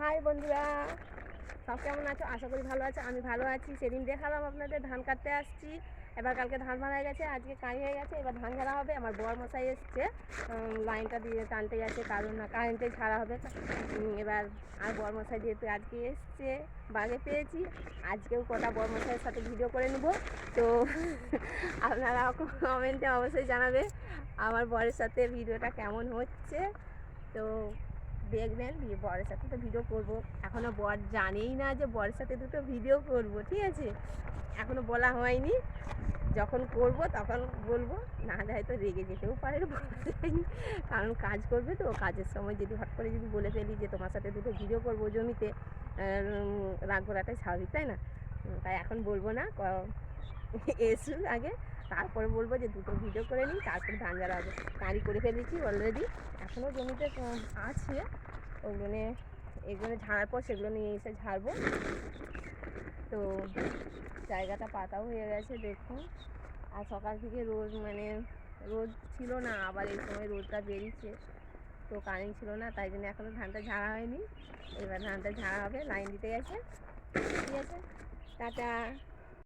High বন্ধুরা, সব কেমন আছো? আশা করি ভালো আছো, আমি ভালো আছি। সেদিন দেখালাম আপনাদের, ধান কাটতে আসছি। এবার কালকে ধান মারা গেছে, আজকে কাঁড়ি হয়ে গেছে, এবার ধান ঝাড়া হবে। আমার বর মশাই এসছে লাইনটা দিয়ে টানতে গেছে কারণ না কারেন্টে ছাড়া হবে। এবার আর বর মশাই যেহেতু আজকে এসছে, বাগে পেয়েছি, আজকেও কটা বর মশাইয়ের সাথে ভিডিও করে নেব। তো আপনারা কমেন্টে অবশ্যই জানাবে আমার বরের সাথে ভিডিওটা কেমন হচ্ছে। তো দেখবেন বরের সাথে তো ভিডিও করব। এখনও বর জানেই না যে বরের সাথে দুটো ভিডিও করব, ঠিক আছে? এখনও বলা হয়নি। যখন করব তখন বলব, না হলে হয়তো রেগে যেতেও পারে বলা কারণ কাজ করবে তো, কাজের সময় যদি হট করে যদি বলে ফেলি যে তোমার সাথে দুটো ভিডিও করব জমিতে রাগ করাটাই স্বাভাবিক, তাই না? তাই এখন বলব না। এসুন আগে তারপরে বলব যে দুটো ভিডিও করে নিই, তারপরে ধান ঝাড়া হবে। কাঁড়ি করে ফেলেছি অলরেডি এখনও জমিতে আছে। ওগুলো এগুলো ঝাড়ার পর সেগুলো নিয়ে এসে ঝাড়বো। তো জায়গাটা পাতাও হয়ে গেছে, দেখুন। আর সকাল থেকে রোদ মানে রোদ ছিল না, আবার এই সময় রোদটা বেরিয়েছে। তো কারেন্ট ছিল না, তাই জন্য এখনও ধানটা ঝাড়া হয়নি। এবার ধানটা ঝাড়া হবে লাইন দিতে গেছে। ঠিক আছে। টাটা।